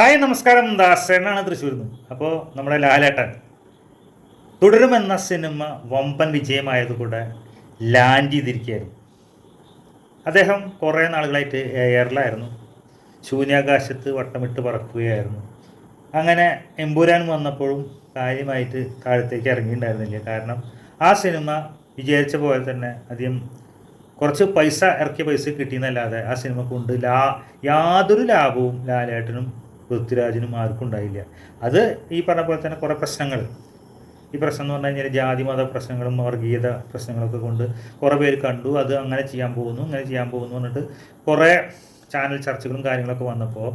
Hi നമസ്കാരം. ദാസനാണ് തൃശ്ശൂരിൽ നിന്ന് അപ്പോൾ നമ്മുടെ ലാലേട്ടൻ. തുടരുമെന്ന സിനിമ വമ്പൻ വിജയമായതുകൂടെ ലാൻഡ് ചെയ്തിരിക്കുകയായിരുന്നു. അദ്ദേഹം കുറേ നാളുകളായിട്ട് എയറിലായിരുന്നു. ശൂന്യാകാശത്ത് വട്ടമിട്ട് പറക്കുകയായിരുന്നു. അങ്ങനെ എമ്പുരാൻ വന്നപ്പോഴും കാര്യമായിട്ട് താഴത്തേക്ക് ഇറങ്ങിയിട്ടുണ്ടായിരുന്നില്ല. കാരണം ആ സിനിമ വിചാരിച്ച പോലെ തന്നെ അധികം കുറച്ച് പൈസ ഇറക്കിയ പൈസ കിട്ടിയെന്നല്ലാതെ ആ സിനിമ കൊണ്ട് ലാ യാതൊരു ലാഭവും ലാലേട്ടനും പൃഥ്വിരാജിനും ആർക്കും ഉണ്ടായില്ല. അത് ഈ പറഞ്ഞ പോലെ തന്നെ കുറേ പ്രശ്നങ്ങൾ. ഈ പ്രശ്നം എന്ന് പറഞ്ഞു കഴിഞ്ഞാൽ ജാതി മത പ്രശ്നങ്ങളും വർഗീയത പ്രശ്നങ്ങളൊക്കെ കൊണ്ട് കുറേ പേര് കണ്ടു. അത് അങ്ങനെ ചെയ്യാൻ പോകുന്നു അങ്ങനെ ചെയ്യാൻ പോകുന്നു എന്നിട്ട് കുറേ ചാനൽ ചർച്ചകളും കാര്യങ്ങളൊക്കെ വന്നപ്പോൾ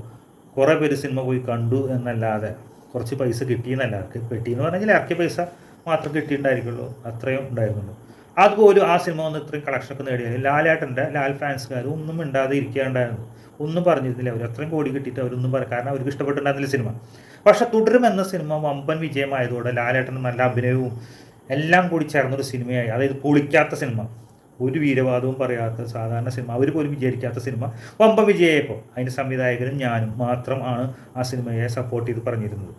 കുറേ പേര് സിനിമ പോയി കണ്ടു എന്നല്ലാതെ കുറച്ച് പൈസ കിട്ടിയെന്നല്ല കിട്ടിയെന്ന് പറഞ്ഞാൽ ഇറക്കിയ പൈസ മാത്രം കിട്ടിയിട്ടുണ്ടായിരിക്കുള്ളൂ. അത്രയും ഉണ്ടായിരുന്നുള്ളൂ. അതുപോലും ആ സിനിമ വന്ന് ഇത്രയും കളക്ഷനൊക്കെ നേടിയാൽ ലാലേട്ടന്റെ ലാൽ ഫാൻസുകാർ ഒന്നും മിണ്ടാതെ ഇരിക്കാണ്ടായിരുന്നു ഒന്നും പറഞ്ഞിരുന്നില്ല. അവർ അത്രയും കോടി കിട്ടിയിട്ട് അവരൊന്നും പറ കാരണം അവർക്ക് ഇഷ്ടപ്പെട്ടിട്ടുണ്ടായിരുന്നില്ല സിനിമ. പക്ഷെ തുടരും എന്ന സിനിമ വമ്പൻ വിജയമായതോടെ ലാലേട്ടൻ നല്ല അഭിനയവും എല്ലാം കൂടി ചേർന്നൊരു സിനിമയായി. അതായത് പൊളിക്കാത്ത സിനിമ. ഒരു വീരവാദവും പറയാത്ത സാധാരണ സിനിമ. അവർ പോലും വിചാരിക്കാത്ത സിനിമ. വമ്പൻ വിജയമായപ്പോൾ അതിന്റെ സംവിധായകനും ഞാനും മാത്രമാണ് ആ സിനിമയെ സപ്പോർട്ട് ചെയ്ത് പറഞ്ഞിരുന്നത്.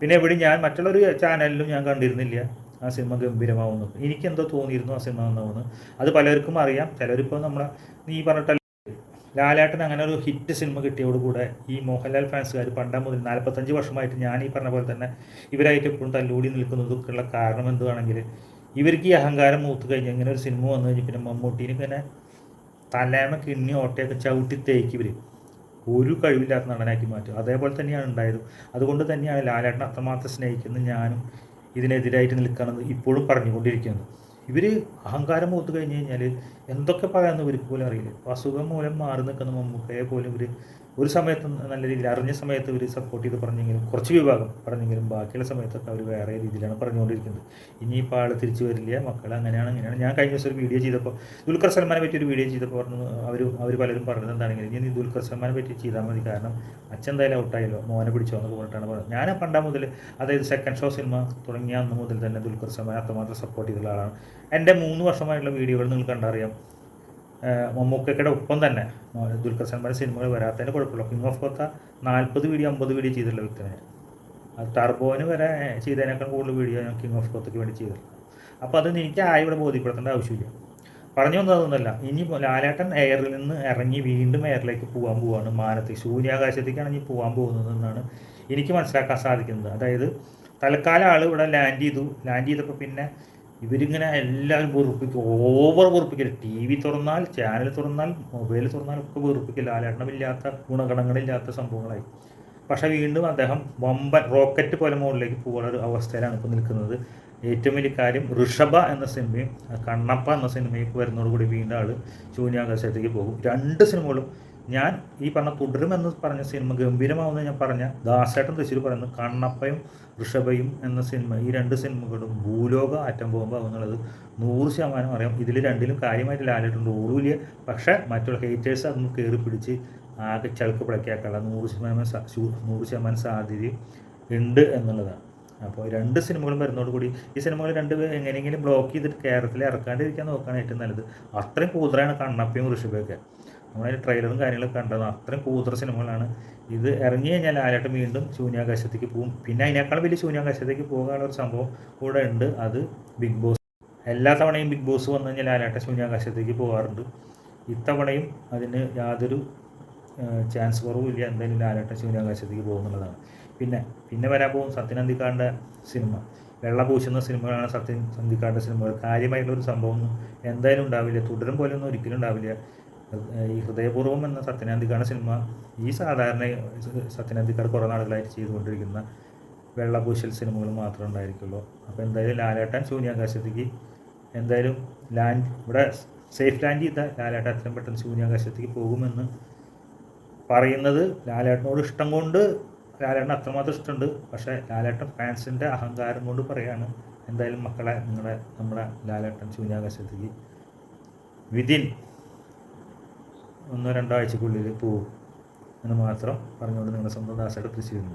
പിന്നെ എവിടെ ഞാൻ മറ്റുള്ളൊരു ചാനലിലും ഞാൻ കണ്ടിരുന്നില്ല. ആ സിനിമ ഗംഭീരമാവുന്നു എനിക്കെന്തോ തോന്നിയിരുന്നു ആ സിനിമ നന്നാവുന്നു അത് പലർക്കും അറിയാം. ചിലരിപ്പോൾ നമ്മളെ നീ പറഞ്ഞിട്ടല്ല ലാലേട്ടൻ അങ്ങനെ ഒരു ഹിറ്റ് സിനിമ കിട്ടിയോടുകൂടെ ഈ മോഹൻലാൽ ഫാൻസുകാർ പണ്ടാ മുതൽ നാൽപ്പത്തഞ്ച് വർഷമായിട്ട് ഞാൻ ഈ പറഞ്ഞ പോലെ തന്നെ ഇവരായിട്ട് എപ്പോഴും തല്ലൂടി നിൽക്കുന്നതൊക്കെയുള്ള കാരണം എന്തുവാണെങ്കിൽ ഇവർക്ക് ഈ അഹങ്കാരം മൂത്ത് കഴിഞ്ഞ് ഇങ്ങനെ ഒരു സിനിമ വന്നു കഴിഞ്ഞ് പിന്നെ മമ്മൂട്ടീനെ പിന്നെ തലേമ കിണ്ണി ഓട്ടയൊക്കെ ചവിട്ടി തേക്കി ഇവർ ഒരു കഴിവില്ലാത്ത നടനാക്കി മാറ്റും. അതേപോലെ തന്നെയാണ് ഉണ്ടായത്. അതുകൊണ്ട് തന്നെയാണ് ലാലേട്ടൻ അത്രമാത്രം സ്നേഹിക്കുന്നത് ഞാനും ഇതിനെതിരായിട്ട് നിൽക്കണമെന്ന് ഇപ്പോഴും പറഞ്ഞുകൊണ്ടിരിക്കുന്നത്. ഇവർ അഹങ്കാരം മൂത്ത് കഴിഞ്ഞ് കഴിഞ്ഞാൽ എന്തൊക്കെ പറയാമെന്ന് ഇവർക്ക് പോലും അറിയില്ല. അസുഖം മൂലം മാറി നിൽക്കുന്ന മമ്മൂക്കയെ പോലും ഇവർ ഒരു സമയത്ത് നല്ല രീതിയിൽ അറിഞ്ഞ സമയത്ത് ഇവർ സപ്പോർട്ട് ചെയ്ത് പറഞ്ഞെങ്കിലും കുറച്ച് വിഭാഗം പറഞ്ഞെങ്കിലും ബാക്കിയുള്ള സമയത്തൊക്കെ അവർ വേറെ രീതിയിലാണ് പറഞ്ഞുകൊണ്ടിരിക്കുന്നത്. ഇനി ഇപ്പോൾ ആൾ തിരിച്ചു വരില്ല മക്കൾ അങ്ങനെയാണ് അങ്ങനെയാണ് ഞാൻ കഴിഞ്ഞ ദിവസം ഒരു വീഡിയോ ചെയ്തപ്പോൾ ദുൽഖർ സൽമാനെ പറ്റി ഒരു വീഡിയോ ചെയ്തപ്പോൾ പറഞ്ഞു അവർ അവർ പലരും പറഞ്ഞത് എന്താണെങ്കിലും ഇനി ദുൽഖർ സൽമാനെ പറ്റി ചെയ്താൽ മതി. കാരണം അച്ഛൻ എന്തായാലും ഔട്ടായല്ലോ മോനെ പിടിച്ചോ എന്നൊക്കെ പറഞ്ഞിട്ടാണ് പറഞ്ഞത്. ഞാൻ പണ്ടാ മുതൽ അതായത് സെക്കൻഡ് ഷോ സിനിമ തുടങ്ങിയ അന്ന് മുതൽ തന്നെ ദുൽഖർ സൽമാൻ അത്രമാത്രം സപ്പോർട്ട് ചെയ്തിട്ടുള്ള ആളാണ്. എന്റെ മൂന്ന് വർഷമായിട്ടുള്ള വീഡിയോകൾ നിങ്ങൾ കണ്ടറിയാം. മമ്മൂക്കയുടെ ഒപ്പം തന്നെ ദുൽഖർ സൽമാന്റെ സിനിമകൾ വരാത്തതിന് കുഴപ്പമില്ല. കിങ് ഓഫ് കൊത്ത നാൽപ്പത് വീഡിയോ അമ്പത് വീഡിയോ ചെയ്തിട്ടുള്ള വ്യക്തിയാണ്. ടർബോന് വരെ ചെയ്തതിനേക്കാൾ കൂടുതൽ വീഡിയോ ഞാൻ കിങ് ഓഫ് കൊത്തയ്ക്ക് വേണ്ടി ചെയ്തിട്ടുണ്ട്. അപ്പോൾ അത് എനിക്ക് ആയി ഇവിടെ ബോധ്യപ്പെടുത്തേണ്ട ആവശ്യമില്ല. പറഞ്ഞു വന്നതൊന്നുമല്ല ഇനി ലാലേട്ടൻ എയറിൽ നിന്ന് ഇറങ്ങി വീണ്ടും എയറിലേക്ക് പോകാൻ പോവാണ്. മാനത്തേക്ക് സൂര്യാകാശത്തേക്കാണ് ഇനി പോകാൻ പോകുന്നതെന്നാണ് എനിക്ക് മനസ്സിലാക്കാൻ സാധിക്കുന്നത്. അതായത് തൽക്കാലം ആൾ ഇവിടെ ലാൻഡ് ചെയ്തു. ലാൻഡ് ചെയ്തപ്പോൾ പിന്നെ ഇവരിങ്ങനെ എല്ലാവരും വെറുപ്പിക്കും. ഓവർ വെറുപ്പിക്കൽ ടി വി തുറന്നാൽ ചാനൽ തുറന്നാൽ മൊബൈൽ തുറന്നാൽ ഒക്കെ വെറുപ്പിക്കൽ ലാലേട്ടനമില്ലാത്ത ഗുണഗണങ്ങളില്ലാത്ത സംഭവങ്ങളായി. പക്ഷേ വീണ്ടും അദ്ദേഹം വമ്പൻ റോക്കറ്റ് പോലെ മുകളിലേക്ക് പോകുന്ന ഒരു അവസ്ഥയിലാണ് ഇപ്പോൾ നിൽക്കുന്നത്. ഏറ്റവും വലിയ കാര്യം ഋഷഭ എന്ന സിനിമയും കണ്ണപ്പ എന്ന സിനിമയും വരുന്നതോടുകൂടി വീണ്ടും ആൾ ശൂന്യാകാശത്തേക്ക് പോകും. രണ്ട് സിനിമകളും ഞാൻ ഈ പറഞ്ഞ തുടരും എന്ന് പറഞ്ഞ സിനിമ ഗംഭീരമാവുന്ന ഞാൻ പറഞ്ഞ ദാസേട്ടൻ തൃശ്ശൂർ പറയുന്നത് കണ്ണപ്പയും ഋഷഭയും എന്ന സിനിമ ഈ രണ്ട് സിനിമകളും ഭൂലോക ആറ്റം ബോംബ് എന്നുള്ളത് നൂറ് ശതമാനം അറിയാം. ഇതിൽ രണ്ടിലും കാര്യമായിട്ട് ലാലിട്ടുണ്ട് ഓടൂല്ല പക്ഷേ മറ്റുള്ള ഹേറ്റേഴ്സ് അതൊന്ന് കയറി പിടിച്ച് ആകെ ചളുക്ക് പിടക്കാക്കാനുള്ള നൂറ് ശതമാനം നൂറ് ശതമാനം സാധ്യതയും ഉണ്ട് എന്നുള്ളതാണ്. അപ്പോൾ രണ്ട് സിനിമകളും വരുന്നതോടുകൂടി ഈ സിനിമകൾ രണ്ട് എങ്ങനെയെങ്കിലും ബ്ലോക്ക് ചെയ്തിട്ട് കേരളത്തിൽ ഇറക്കാണ്ടിരിക്കാൻ നോക്കുകയാണ് ഏറ്റവും നല്ലത്. അത്രയും കൂതറാണ് കണ്ണപ്പയും ഋഷഭയൊക്കെ. നമ്മളതിൽ ട്രെയിലറും കാര്യങ്ങളൊക്കെ കണ്ടതാണ് അത്രയും കൂതറ സിനിമകളാണ്. ഇത് ഇറങ്ങി കഴിഞ്ഞാൽ ആരായിട്ട് വീണ്ടും ശൂന്യാകാശത്തേക്ക് പോകും. പിന്നെ അതിനേക്കാൾ വലിയ ശൂന്യാകാശത്തേക്ക് പോകാനുള്ള ഒരു സംഭവം കൂടെ ഉണ്ട്. അത് ബിഗ് ബോസ്. എല്ലാ തവണയും ബിഗ് ബോസ് വന്നു കഴിഞ്ഞാൽ ലാലേട്ടൻ ശൂന്യാകാശത്തേക്ക് പോകാറുണ്ട്? ഇത്തവണയും അതിന് യാതൊരു ചാൻസ് കുറവുമില്ല എന്തായാലും ലാലാട്ട ശൂന്യാകാശത്തേക്ക് പോകുന്നുള്ളതാണ് പിന്നെ പിന്നെ വരാൻ പോകും സത്യനന്ദിക്കാടിന്റെ സിനിമ. വെള്ള പൂശുന്ന സിനിമകളാണ് സത്യൻ അന്തിക്കാടിന്റെ സിനിമകൾ. കാര്യമായിട്ടുള്ളൊരു സംഭവം എന്തായാലും ഉണ്ടാവില്ല. തുടരും പോലെയൊന്നും ഒരിക്കലും ഉണ്ടാവില്ല. ഈ ഹൃദയപൂർവം എന്ന സത്യനാന്തിക്കാണ് സിനിമ. ഈ സാധാരണ സത്യനാന്തിക്കാട് കുറേ നാളുകളായിട്ട് ചെയ്തുകൊണ്ടിരിക്കുന്ന വെള്ളപൂശൽ സിനിമകൾ മാത്രമേ ഉണ്ടായിരിക്കുള്ളൂ. അപ്പോൾ എന്തായാലും ലാലേട്ടൻ ശൂന്യാകാശത്തേക്ക് എന്തായാലും ലാൻഡ് ഇവിടെ സേഫ് ലാൻഡ് ചെയ്ത ലാലേട്ടൻ എത്രയും പെട്ടെന്ന് ശൂന്യാകാശത്തേക്ക് പോകുമെന്ന് പറയുന്നത് ലാലേട്ടനോട് ഇഷ്ടം കൊണ്ട് ലാലേട്ടൻ അത്രമാത്രം ഇഷ്ടമുണ്ട്. പക്ഷേ ലാലേട്ടൻ ഫാൻസിന്റെ അഹങ്കാരം കൊണ്ട് പറയാണ് എന്തായാലും മക്കളെ നിങ്ങളെ നമ്മുടെ ലാലേട്ടൻ ശൂന്യാകാശത്തേക്ക് വിതിൻ ഒന്നോ രണ്ടോ ആഴ്ചക്കുള്ളിൽ പോവും എന്ന് മാത്രം പറഞ്ഞുകൊണ്ട് നിങ്ങളുടെ സ്വന്തം ദാസയുടെ തൃശ്ശൂരിൽ